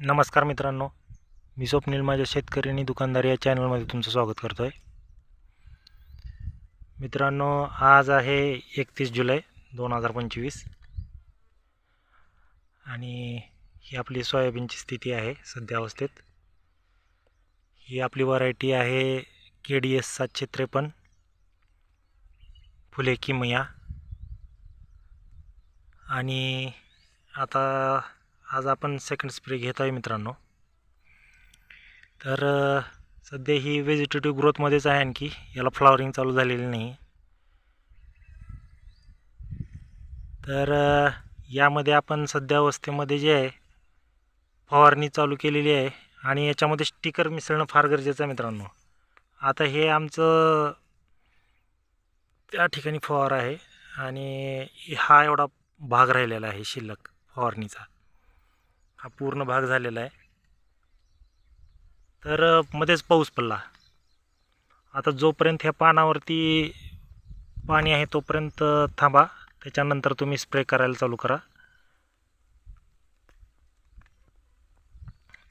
नमस्कार मित्रांनो मी स्वप्नील माझ्या शेतकरी आणि दुकानदार या चॅनलमध्ये तुमचं स्वागत करतो आहे मित्रांनो आज आहे एकतीस जुलै दोन हजार पंचवीस आणि ही आपली सोयाबीनची स्थिती आहे सध्या अवस्थेत. ही आपली व्हरायटी आहे के डी एस सातशे त्रेपन्न फुले किमया. आणि आता आज आपण सेकंड स्प्रे घेत आहे मित्रांनो. तर सध्या ही व्हेजिटेटिव्ह ग्रोथमध्येच आहे आणखी. याला फ्लॉवरिंग चालू झालेली नाही. तर यामध्ये आपण सध्या अवस्थेमध्ये जे आहे फवारणी चालू केलेली आहे आणि याच्यामध्ये स्टिकर मिसळणं फार गरजेचं आहे मित्रांनो. आता हे आमचं त्या ठिकाणी फवार आहे आणि हा एवढा भाग राहिलेला आहे शिल्लक फवारणीचा. हा पूर्ण भाग झालेला आहे. तर मध्येच पाऊस पडला. आता जोपर्यंत ह्या पानावरती पाणी आहे तोपर्यंत थांबा. त्याच्यानंतर तुम्ही स्प्रे करायला चालू करा.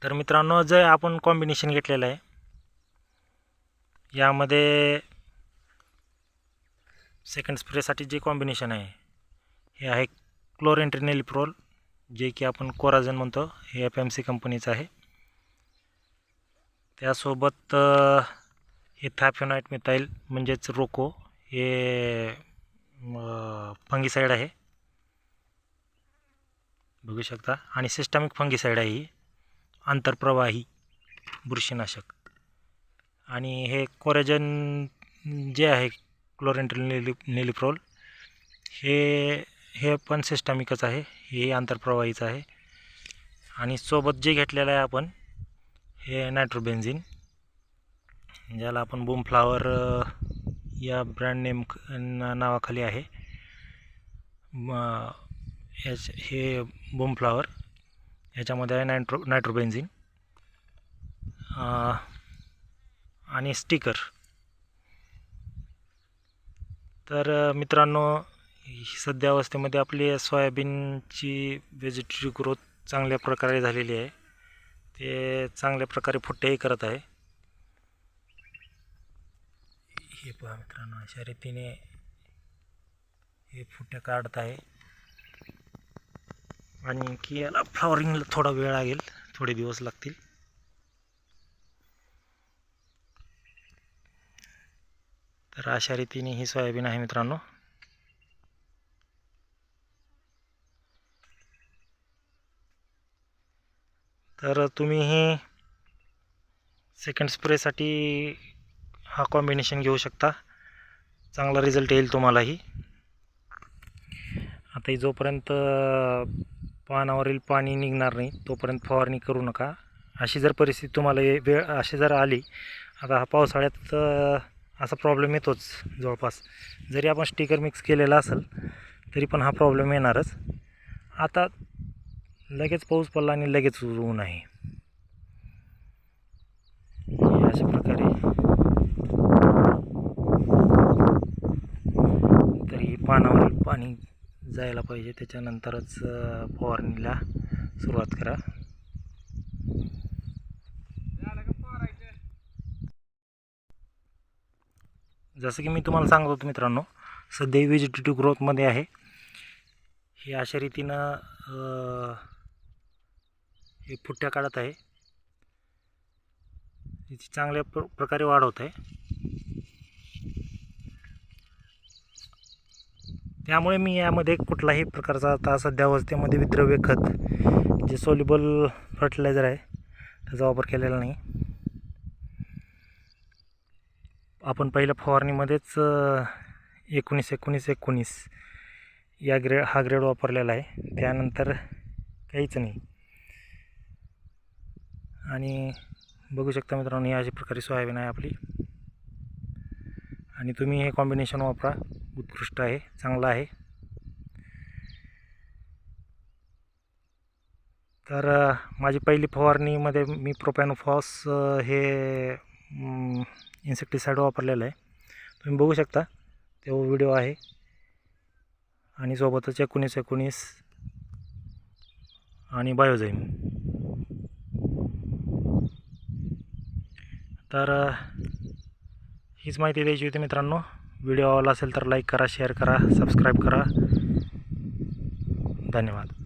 तर मित्रांनो जे आपण कॉम्बिनेशन घेतलेलं आहे यामध्ये सेकंड स्प्रेसाठी जे कॉम्बिनेशन आहे हे आहे क्लोरेंट्रिनेलिप्रोल जे की आपण कोराझन म्हणतो हे एफ एम सी कंपनीचं आहे. त्यासोबत हे थॅफेनाईट मिथाईल म्हणजेच रोको हे फंगीसाईड आहे. बघू शकता. आणि सिस्टमिक फंगीसाईड आहे ही. आंतरप्रवाही बुरशीनाशक. आणि हे कोरेजन जे आहे क्लोरेंट्रिल नेलि नेलिप्रोल हे हे पण सिस्टमिकच आहे. हे आंतरप्रवाहीचं आहे. आणि सोबत जे घेतलेलं आहे आपण हे नायट्रोबेन्झिन ज्याला आपण बूम फ्लावर या ब्रँड नेम नावाखाली आहे. याच हे बूम फ्लावर याच्यामध्ये आहे नायट्रो नायट्रोबेन्झिन आणि स्टिकर तर मित्रांनो सध्या अवस्थेमध्ये आपली सोयाबीनची व्हेजिटेटिव्ह ग्रोथ चांगल्या प्रकारे झालेली आहे. ते चांगल्या प्रकारे फुट्टेही करत आहे. हे पहा मित्रांनो अशा रीतीने हे फुट्या काढत आहे. आणि की याला फ्लॉवरिंगला थोडा वेळ लागेल थोडे दिवस लागतील. तर अशा रीतीने ही सोयाबीन आहे मित्रांनो. तर तुम्ही हे सेकंड स्प्रेसाठी हा कॉम्बिनेशन घेऊ शकता. चांगला रिझल्ट येईल तुम्हालाही. आता जोपर्यंत पानावरील पाणी निघणार नाही तोपर्यंत फवारणी करू नका. अशी जर परिस्थिती तुम्हाला वेळ अशी जर आली आता हा पावसाळ्यात असा प्रॉब्लेम येतोच जवळपास. जरी आपण स्टिकर मिक्स केलेला असेल तरी पण हा प्रॉब्लेम येणारच. आता लगेच पाऊस पडला आणि लगेच ऊन आहे. हे अशा प्रकारे. तरी पानावरील पाणी जायला पाहिजे त्याच्यानंतरच फवारणीला सुरुवात करा. जसं की मी तुम्हाला सांगत होतो मित्रांनो सध्या व्हेजिटेटिव्ह ग्रोथमध्ये आहे. हे अशा रीतीनं हे फुट्ट्या काढत आहे. याची चांगल्या प्र प्रकारे वाढ होत आहे. त्यामुळे मी यामध्ये कुठलाही प्रकारचा आता सध्या अवस्थेमध्ये विद्रव्य खत जे सोल्युबल फर्टिलायझर आहे त्याचा वापर केलेला नाही. आपण पहिल्या फवारणीमध्येच एकोणीस एकोणीस एकोणीस या ग्रेड हा ग्रेड वापरलेला आहे. त्यानंतर काहीच नाही. आणि बघू शकता मित्रांनो ही अशा प्रकारे सोयाबीन आहे आपली. आणि तुम्ही हे कॉम्बिनेशन वापरा. उत्कृष्ट आहे चांगलं आहे. तर माझी पहिली फवारणीमध्ये मी प्रोपॅनोफॉस हे इन्सेक्टिसाईड वापरलेलं आहे. तुम्ही बघू शकता तो व्हिडिओ आहे. आणि सोबतच एकोणीस एकोणीस आणि बायोझाईम तर हीच माहिती द्यायची होती मित्रांनो. व्हिडिओ आवडला असेल तर लाईक करा शेअर करा सबस्क्राईब करा. धन्यवाद.